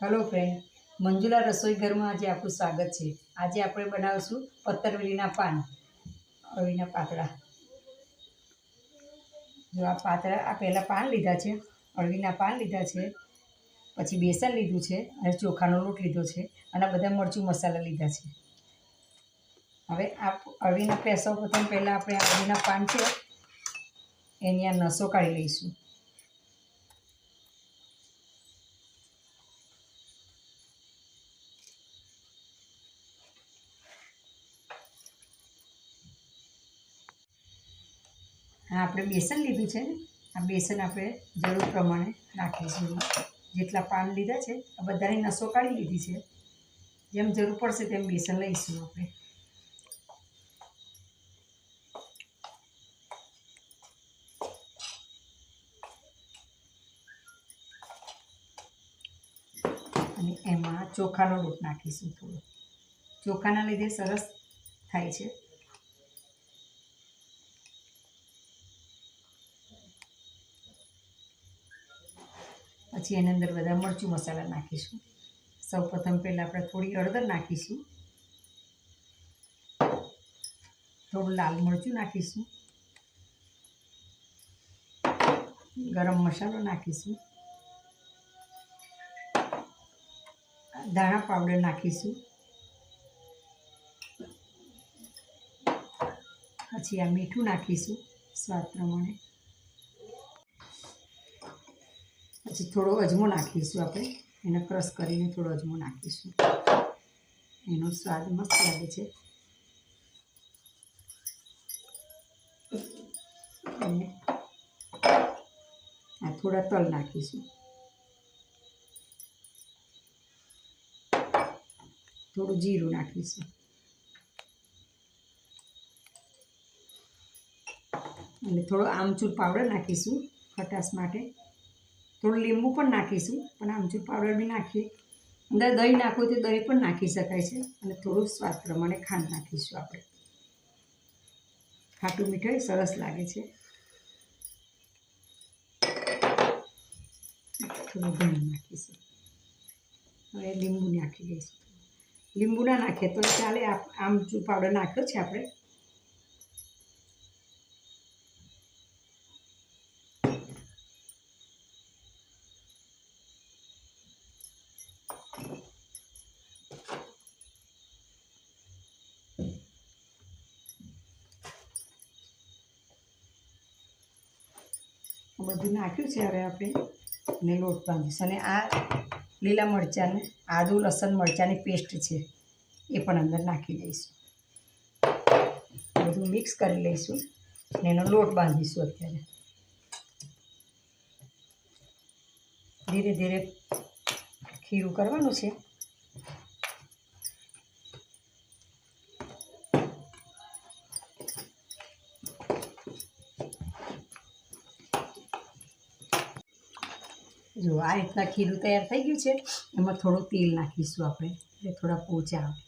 Hello friend Manjula રસોઈ ઘરમાં આજે આપણું સ્વાગત છે. આજે આપણે બનાવીશું પત્તરવેલીના પાન અળવીના પાતળા. જો આ પાતળા, આ પહેલાં પાન લીધા છે અળવીના પાન લીધા છે, પછી બેસન લીધું છે અને ચોખાનો લોટ લીધો છે અને બધા મરચું મસાલા લીધા છે. હવે આ અળવીના પે પ્રથમ પહેલાં આપણે અળવીના પાન છે, એની આ નસો કાઢી લઈશું. આપણે બેસન લીધું છે ને? આ બેસન આપણે જરૂર પ્રમાણે નાખીશું. જેટલા પાન લીધા છે, આ બધાની નસો કાઢી લીધી છે. જેમ જરૂર પડશે તેમ બેસન લઈશું આપણે. અને એમાં ચોખાનો લોટ નાખીશું થોડો. ચોખાના લીધે સરસ થાય છે. પછી એની અંદર બધા મરચું મસાલા નાખીશું. સૌ પ્રથમ પહેલાં આપણે થોડી હળદર નાખીશું. થોડું લાલ મરચું નાખીશું. ગરમ મસાલો નાખીશું. ધાણા પાવડર નાખીશું. પછી આ મીઠું નાખીશું, સ્વાદ પ્રમાણે. પછી થોડો અજમો નાખીશું આપણે. એને ક્રશ કરીને થોડો અજમો નાખીશું. એનો સ્વાદ મસ્ત લાગે છે. અને આ થોડા તલ નાખીશું. થોડું જીરું નાખીશું. અને થોડો આમચૂર પાવડર નાખીશું ખટાશ માટે. થોડું લીંબુ પણ નાખીશું, પણ આમચૂર પાવડર બી નાખીએ. અંદર દહીં નાખવું તો દહીં પણ નાખી શકાય છે, અને થોડું સ્વાદ પ્રમાણે ખાંડ નાખીશું આપણે. ખાટું મીઠાઈ સરસ લાગે છે. થોડું ઘણું નાખીશું. હવે લીંબુ નાખી દઈશું. લીંબુ ના નાખીએ તો ચાલે આમચૂર પાવડર નાખ્યો છે આપણે બધું નાખ્યું છે હવે આપણે ને લોટ બાંધીશું અને આ લીલા મરચાંને, આદુ, લસણ મરચાંની પેસ્ટ છે, એ પણ અંદર નાખી દઈશું. બધું મિક્સ કરી લઈશું ને એનો લોટ બાંધીશું અત્યારે. ધીરે ધીરે ખીરું કરવાનું છે. જો આ રીતના ખીરું તૈયાર થઈ ગયું છે, એમાં થોડું તેલ નાખીશું આપણે, એટલે થોડા પોચા આવે.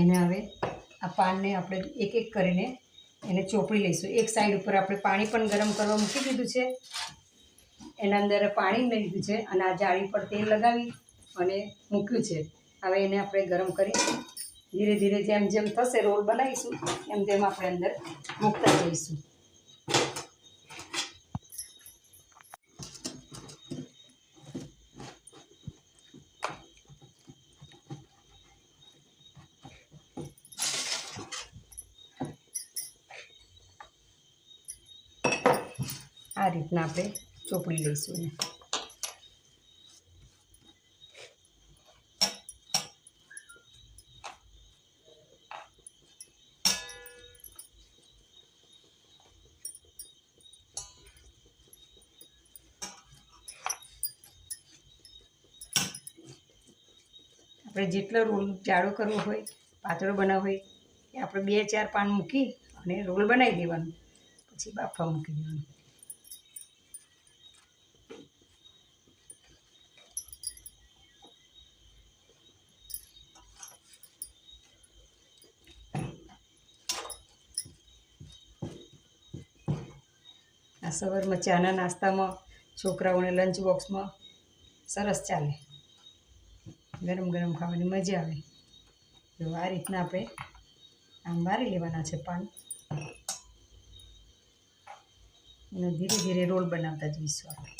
એને હવે આ પાનને આપણે એક એક કરીને એને ચોપડી લઈશું. એક સાઈડ ઉપર આપણે પાણી પણ ગરમ કરવા મૂકી દીધું છે. એના અંદર પાણી લીધું છે અને આ જાળી પર તેલ લગાવી અને મૂક્યું છે. હવે એને આપણે ગરમ કરી ધીરે ધીરે જેમ જેમ થશે રોલ બનાવીશું, એમ તેમ આપણે અંદર મૂકતા જઈશું. આ રીતના આપણે ચોપડી લઈશું આપણે જેટલો રોલ જાડો કરવો હોય, પાતળો બનાવવો હોય, એ આપણે બે ચાર પાન મૂકી અને રોલ બનાવી દેવાનું. પછી બાફવા મૂકી દેવાનું. આ સવારમાં ચાના નાસ્તામાં, છોકરાઓને લંચ બોક્સમાં સરસ ચાલે. ગરમ ગરમ ખાવાની મજા આવે. તો આ રીતના આપણે આમ વારી લેવાના છે પાન. અને ધીરે ધીરે રોલ બનાવતા જઈશું આપણે.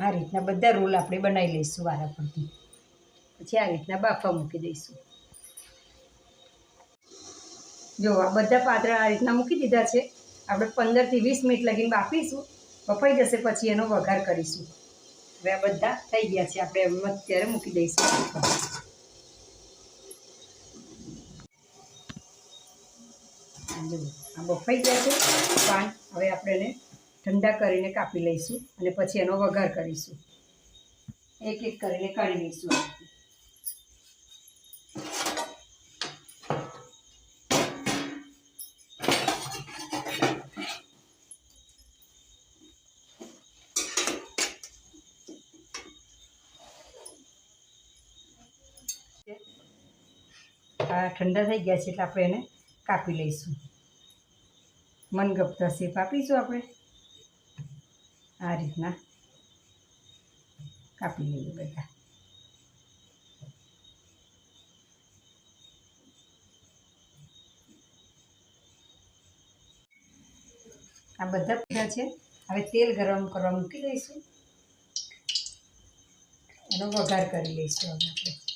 આ રીતના બધા રોલ આપણે બનાવી લઈશું વારા પરથી પછી આ રીતના બાફા મૂકી દઈશું. જો, આ બધા પાત્રા આ રીતના મૂકી દીધા છે. આપણે પંદરથી વીસ મિનિટ લગીને બાફીશું. બફાઈ જશે પછી એનો વઘાર કરીશું. હવે આ બધા થઈ ગયા છે. આપણે અત્યારે મૂકી દઈશું આ બફાઈ ગયા છે. પાન, હવે આપણે એને ઠંડા કરીને કાપી લઈશું અને પછી એનો વઘાર કરીશું. એક એક કરીને કાઢી લઈશું. ઠંડા થઈ ગયા છે એટલે આપણે એને કાપી લઈશું. મનગમતા શેપ આપીશું આપણે. આ રીતના કાપી લઈએ બધા. આ બધા પીધા છે. હવે તેલ ગરમ કરવા મૂકી દઈશું. એનો વઘાર કરી લઈશું હવે આપણે.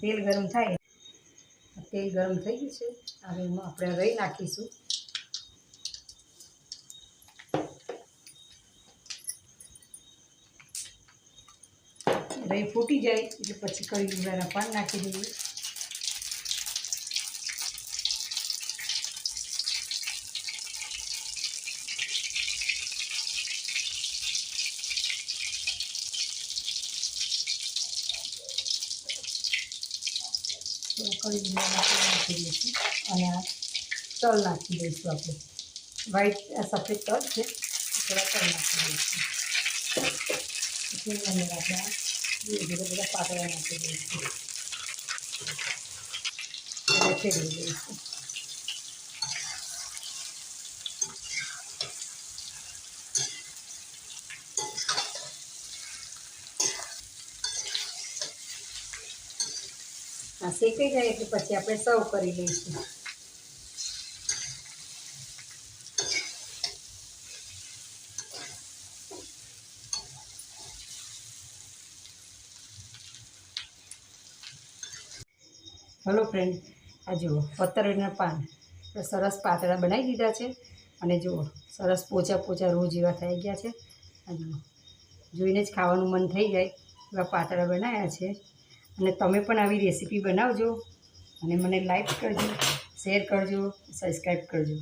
તેલ ગરમ થાય. તેલ ગરમ થઈ ગયું છે. હવે એમાં આપણે રહી નાખીશું. રહી ફૂટી જાય એટલે પછી કરી લીમડાના પાન નાખી દઈએ. પાન નાખી દઈશું અને આ તલ નાખી દઈશું આપણે. વ્હાઈટ સફેદ તલ છે, થોડા તલ નાખી દઈશું. અંદર આપણે ધીરે બધા પાતળા નાખી દઈશું. ફેરવી દઈશું. આ શેકાઈ જાય એટલે પછી આપણે સર્વ કરી લઈશું. હલો ફ્રેન્ડ આ જુઓ પતરેના પાન. સરસ પાતળા બનાવી દીધા છે અને જુઓ, સરસ પોચા પોચા રોજ એવા થઈ ગયા છે. જોઈને જ ખાવાનું મન થઈ જાય એવા પાતળા બનાવ્યા છે. અને તમે પણ આવી રેસીપી બનાવજો અને મને લાઈક કરજો શેર કરજો સબસ્ક્રાઈબ કરજો.